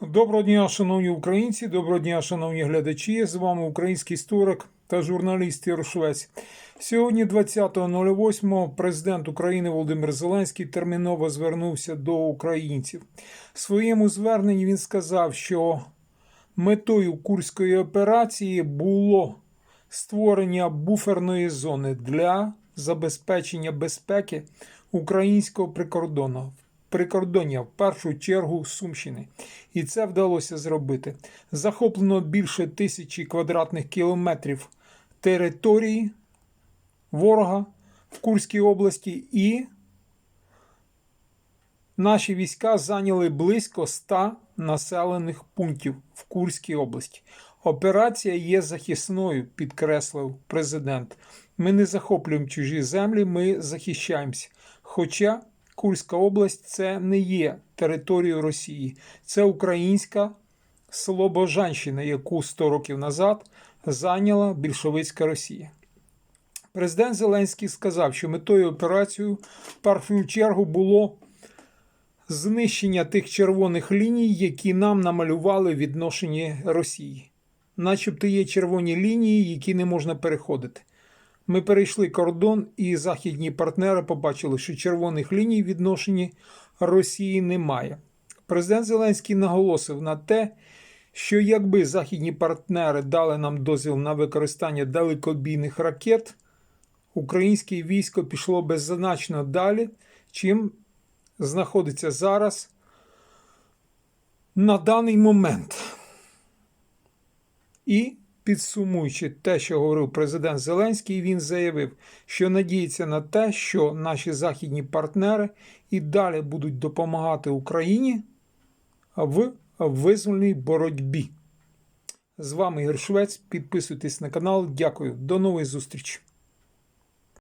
Доброго дня, шановні українці, доброго дня, шановні глядачі. З вами український історик та журналіст Ігор Швець. Сьогодні, 20.08, президент України Володимир Зеленський терміново звернувся до українців. В своєму зверненні він сказав, що метою курської операції було створення буферної зони для забезпечення безпеки українського прикордону. Прикордоння в першу чергу Сумщини, і це вдалося зробити. Захоплено більше тисячі квадратних кілометрів території ворога в Курській області, і наші війська зайняли близько 100 населених пунктів в Курській області. Операція є захисною, підкреслив президент. Ми не захоплюємо чужі землі, ми захищаємося. Хоча Курська область це не є територією Росії, це українська Слобожанщина, яку 100 років назад зайняла більшовицька Росія. Президент Зеленський сказав, що метою операції в першу чергу було знищення тих червоних ліній, які нам намалювали в відношенні Росії. Начебто є червоні лінії, які не можна переходити. Ми перейшли кордон, і західні партнери побачили, що червоних ліній в відношенні Росії немає. Президент Зеленський наголосив на те, що якби західні партнери дали нам дозвіл на використання далекобійних ракет, українське військо пішло би значно далі, чим знаходиться зараз на даний момент. І підсумуючи те, що говорив президент Зеленський, він заявив, що надіється на те, що наші західні партнери і далі будуть допомагати Україні в визвольній боротьбі. З вами Ігор Швець. Підписуйтесь на канал. Дякую. До нової зустрічі.